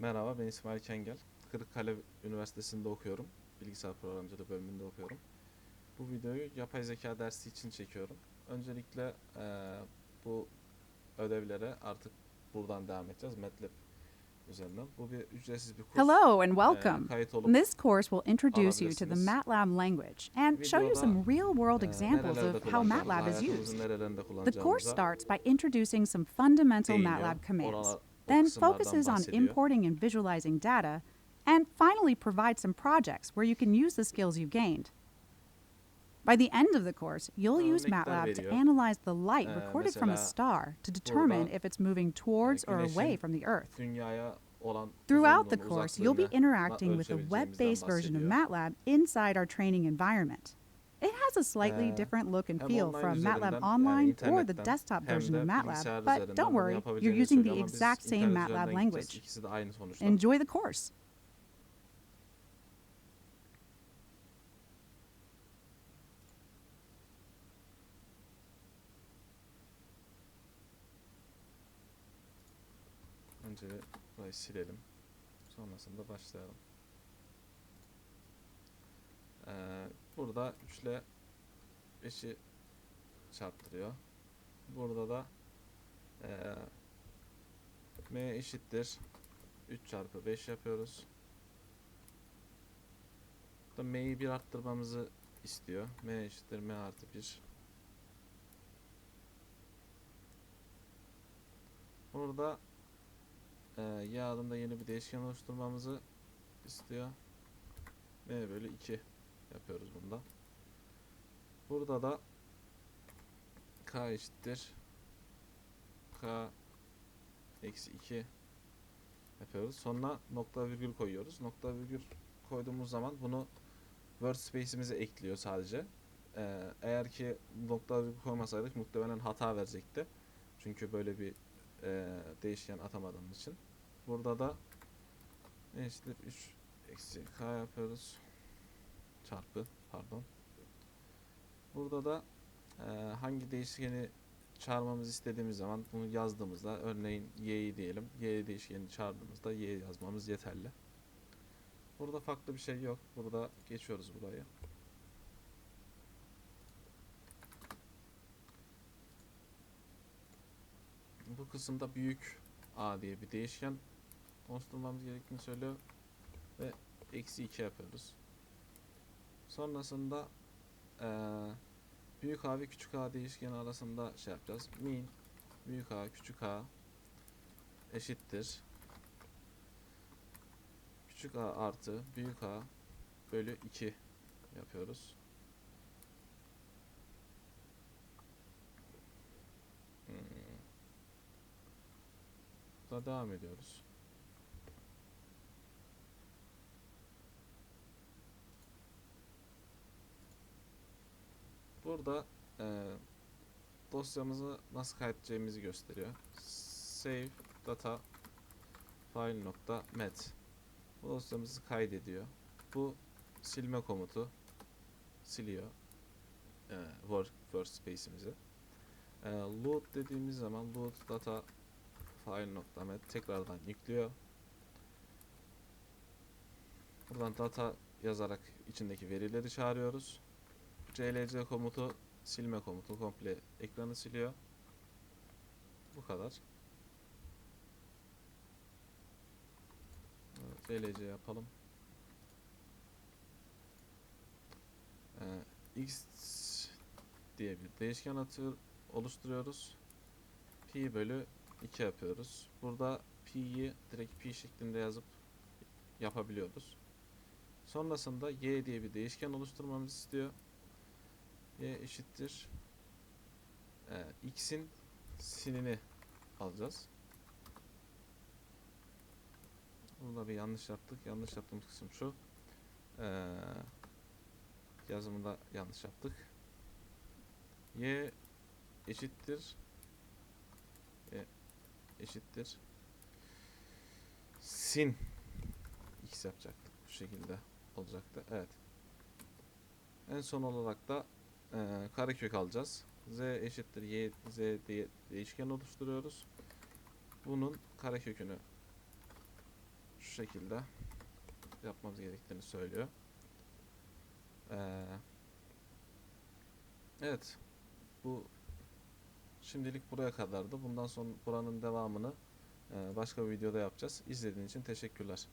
Merhaba ben İsmail Kengel. Kırıkkale Üniversitesi'nde okuyorum. Bilgisayar programcılığı bölümünde okuyorum. Bu videoyu yapay zeka dersi için çekiyorum. Öncelikle eee, bu ödevlere artık buradan devam edeceğiz. MATLAB üzerinden. Bu bir ücretsiz bir kurs. Hello and welcome. kayıt olup This course will introduce you to the. MATLAB language and show you some real world examples nerelerde of how MATLAB is used. The course starts by introducing some fundamental. MATLAB commands, Oralar- then focuses on importing and visualizing data, and finally provides some projects where you can use the skills you've gained. By the end of the course, you'll use MATLAB to analyze the light Eee, recorded from a star to determine if it's moving towards or away from the Earth. Throughout the course, you'll be interacting with a web-based version of. MATLAB inside our training environment. It has a slightly different look and feel from MATLAB Online or the desktop version of MATLAB, but don't worry, you're using the exact same MATLAB language. Enjoy the course! Sonrasında başlayalım. Burada 3 ile 5'i çarptırıyor. Burada da ee, m eşittir 3 çarpı 5 yapıyoruz. Burada m'yi bir arttırmamızı istiyor. m eşittir m artı 1. Burada ee, y adında yeni bir değişken oluşturmamızı istiyor. m bölü 2 yapıyoruz bunda. Burada da k eşittir k eksi 2 yapıyoruz. Sonra nokta virgül koyuyoruz. Nokta virgül koyduğumuz zaman bunu workspace'imize ekliyor sadece. Ee, eğer ki nokta virgül koymasaydık muhtemelen hata verecekti. Çünkü böyle bir e, değişken atamadığımız için. Burada da eşittir 3 eksi k yapıyoruz. Çarpı pardon. Burada da e, hangi değişkeni çağırmamızı istediğimiz zaman bunu yazdığımızda örneğin y'yi diyelim. y değişkenini çağırdığımızda y yazmamız yeterli. Burada farklı bir şey yok. Burada geçiyoruz burayı. Bu kısımda büyük a diye bir değişken oluşturmamız gerektiğini söylüyor ve eksi 2 yapıyoruz. Sonrasında eee, büyük a ve küçük a değişkeni arasında şey yapacağız. Min büyük a küçük a eşittir. Küçük a artı büyük a bölü 2 yapıyoruz. Hmm. Daha devam ediyoruz. Burada eee dosyamızı nasıl kaydedeceğimizi gösteriyor. Save data file nokta met. Bu dosyamızı kaydediyor. Bu silme komutu siliyor eee work workspace'imizi. Eee load dediğimiz zaman load data file nokta met tekrardan yüklüyor. Buradan data yazarak içindeki verileri çağırıyoruz. Clc komutu silme komutu komple ekranı siliyor. Bu kadar. Evet, clc yapalım. Ee, x diye bir değişken atı oluşturuyoruz. pi bölü 2 yapıyoruz. Burada pi'yi direkt pi şeklinde yazıp yapabiliyoruz. Sonrasında y diye bir değişken oluşturmamızı istiyor. Y eşittir e, x'in sinini alacağız. Burada bir yanlış yaptık. Yanlış yaptığımız kısım şu. Ee, yazımında yanlış yaptık. y eşittir y eşittir sin x yapacaktık. Bu şekilde olacaktı. Evet. En son olarak da e, karekök alacağız. z eşittir y z diye değişken oluşturuyoruz. Bunun karekökünü şu şekilde yapmamız gerektiğini söylüyor. Ee, evet. Bu şimdilik buraya kadardı. Bundan sonra buranın devamını e, başka bir videoda yapacağız. İzlediğiniz için teşekkürler.